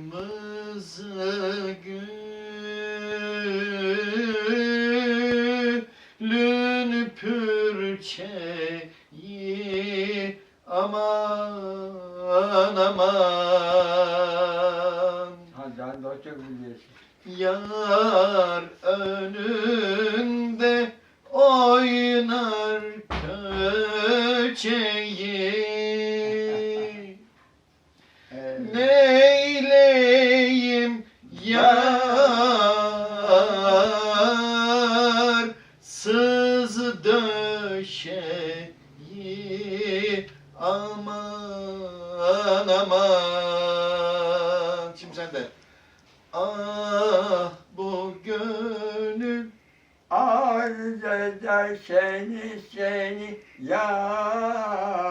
Kırmızı gülün pürçeyi aman aman. Yar önünde Ee, Neyleyim yar sız döşeyi? Aman aman. Şimdi sen de. Ah eder seni seni yar.